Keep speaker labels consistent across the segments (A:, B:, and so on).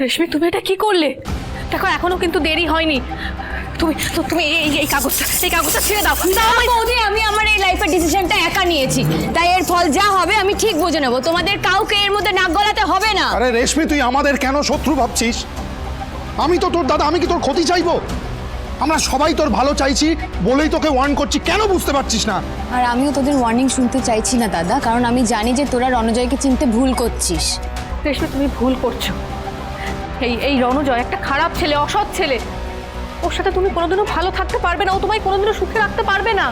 A: রেশমি তুমি এটা কি করলে? দেখো এখনও কিন্তু দেরি হয়নি। তুমি তো- তুমি এই এই- কাগজটা এই কাগজটা ছেড়ে দাও। আমায়।
B: বৌদি আমি আমার এই লাইফের ডিসিশনটা একা নিয়েছি। তাই এর ফল যা হবে আমি ঠিক বুঝে নেব। তোমাদের কাউকে এর মধ্যে নাক গলাতে হবে না।
C: আরে রেশমি তুই আমাদের কেন শত্রু ভাবছিস? আমি তো তোর দাদা আমি কি তোর ক্ষতি চাইব? আমরা সবাই তোর ভালো চাইছি বলেই তোকে ওয়ার্ন করছি কেন বুঝতে পারছিস না?
B: আর আমিও তোদের ওয়ার্নিং শুনতে চাইছি না দাদা। কারণ আমি জানি যে তোরা রণজয়কে চিনতে ভুল করছিস।
A: রেশমি তুমি ভুল করছ। এই এই রণজয় একটা খারাপ ছেলে অসৎ ছেলে। ওর সাথে তুমি কোনোদিনও ভালো থাকতে পারবে না ও তোমায় কোনোদিনও সুখে রাখতে পারবে না।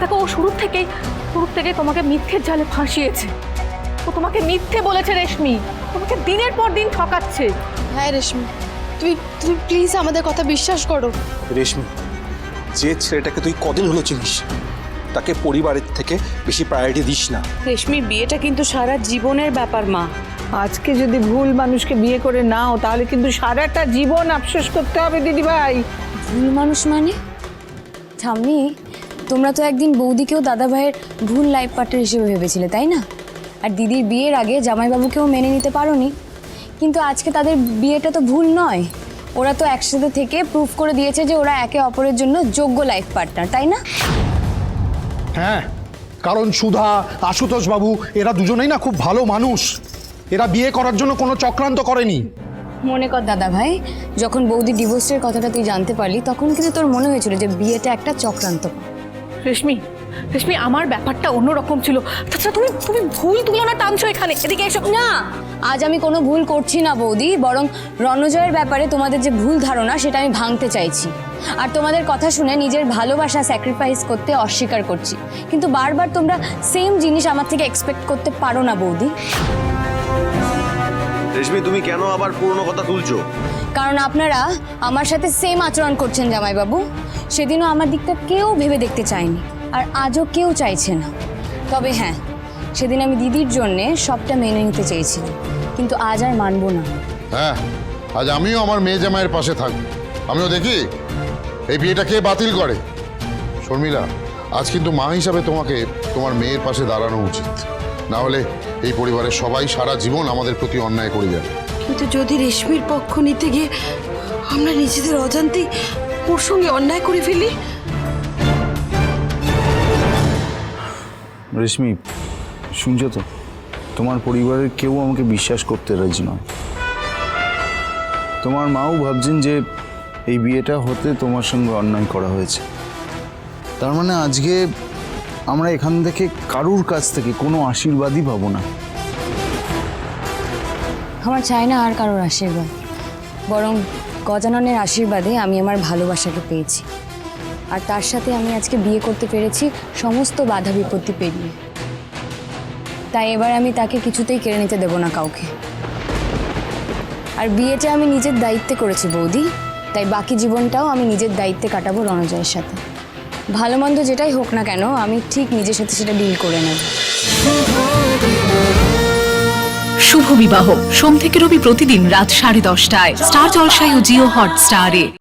A: দেখো ও শুরুর থেকেই শুরুর থেকেই তোমাকে মিথ্যের জালে ফাঁসিয়েছে। ও তোমাকে মিথ্যে বলেছে রেশমি। তোমাকে দিনের পর দিন ঠকাচ্ছে।
D: হ্যাঁ রেশমি তুমি তুমি প্লিজ আমাদের কথা বিশ্বাস করো।
E: রেশমি যে ছেলেটাকে তুই কদিন হলো চিনিস? তাকে পরিবারের থেকে বেশি প্রায়োরিটি দিস না।
F: রেশমির বিয়েটা কিন্তু সারা জীবনের ব্যাপার মা।
G: আজকে যদি ভুল মানুষকে বিয়ে করে নাও তাহলে কিন্তু সারাটা জীবন আফসোস করতে হবে দিদিভাই।
B: ভুল মানুষ মানে? ঠাম্মি তোমরা তো একদিন বৌদিকেও দাদা ভাইয়ের ভুল লাইফ পার্টনার হিসেবে ভেবেছিলে তাই না? আর দিদির বিয়ের আগে জামাইবাবুকেও মেনে নিতে পারোনি। কিন্তু আজকে তাদের বিয়েটা তো ভুল নয়। ওরা তো একসাথে থেকে প্রুফ করে দিয়েছে যে ওরা একে অপরের জন্য যোগ্য লাইফ পার্টনার তাই না?
C: হ্যাঁ কারণ সুধা আশুতোষ বাবু এরা দুজনেই না খুব ভালো মানুষ। এরা বিয়ে করার জন্য কোনো চক্রান্ত করেনি।
B: মনে কর দাদা ভাই যখন বৌদি ডিভোর্সের কথাটা তুই জানতে পারলি তখন কিন্তু তোর মনে হয়েছিল যে বিয়েটা একটা চক্রান্ত।
A: রেশমি রেশমি আমার ব্যাপারটা অন্যরকম ছিল। তাছাড়া তুমি তুমি ভুল তুলনা টানছো এখানে। এদিকে এসো।
B: না আজ আমি কোনো ভুল করছি না বৌদি বরং রণজয়ের ব্যাপারে তোমাদের যে ভুল ধারণা সেটা আমি ভাঙতে চাইছি। আর তোমাদের কথা শুনে নিজের ভালোবাসা স্যাক্রিফাইস করতে অস্বীকার করছি। কিন্তু বারবার তোমরা সেম জিনিস আমার থেকে এক্সপেক্ট করতে পারো না বৌদি।
H: রেশমি তুমি কেন আবার পুরনো কথা তুলছো?
B: কারণ আপনারা আমার সাথে সেম আচরণ করছেন জামাইবাবু। সেদিনও আমার দিকটা কেউ ভেবে দেখতে চায়নি। আর আজও কেউ চাইছে না। তবে হ্যাঁ সেদিন আমি দিদির জন্যে সবটা মেনে নিতে চেয়েছিলাম কিন্তু আজ আর মানবো না।
I: হ্যাঁ আজ আমিও আমার মেয়ে জামাইয়ের পাশে থাকব। আমিও দেখি এই বিয়েটা কে বাতিল করে? শর্মিলা আজ কিন্তু মা হিসাবে তোমাকে তোমার মেয়ের পাশে দাঁড়ানো উচিত। না হলে এই পরিবারের সবাই সারা জীবন আমাদের প্রতি অন্যায় করে যাবে।
F: কিন্তু যদি রেশমির পক্ষ নিতে গিয়ে আমরা নিজেদের অজান্তেই ওর সঙ্গে অন্যায় করে ফেলি
J: রেশমি, শুনছো তো? তোমার পরিবারের কেউ আমাকে বিশ্বাস করতে রাজি নয়। তোমার মাও ভাবছেন যে এই বিয়েটা হতে তোমার সঙ্গে অন্যায় করা হয়েছে। তার মানে আজকে আমরা এখান থেকে কারুর কাছ থেকে কোনো আশীর্বাদই পাবো না।
B: আমার চাই না আর কারোর আশীর্বাদ, বরং গজাননের আশীর্বাদে আমি আমার ভালোবাসাকে পেয়েছি। আর তার সাথে আমি আজকে বিয়ে করতে পেরেছি সমস্ত বাধা বিপত্তি পেরিয়ে। তাই এবার আমি তাকে কিছুতেই কেড়ে নিতে দেব না কাউকে। আর বিয়েটা আমি নিজের দায়িত্বে করেছি বৌদি, তাই বাকি জীবনটাও আমি নিজের দায়িত্বে কাটাবো রণজয়ের সাথে। ভালো মন্দ যেটাই হোক না কেন, আমি ঠিক নিজের সাথে সেটা ডিল করে নেব।
K: শুভ বিবাহ। সোম থেকে রবি প্রতিদিন রাত সাড়ে দশটায়। স্টার জলসায় ও জিও হটস্টারে।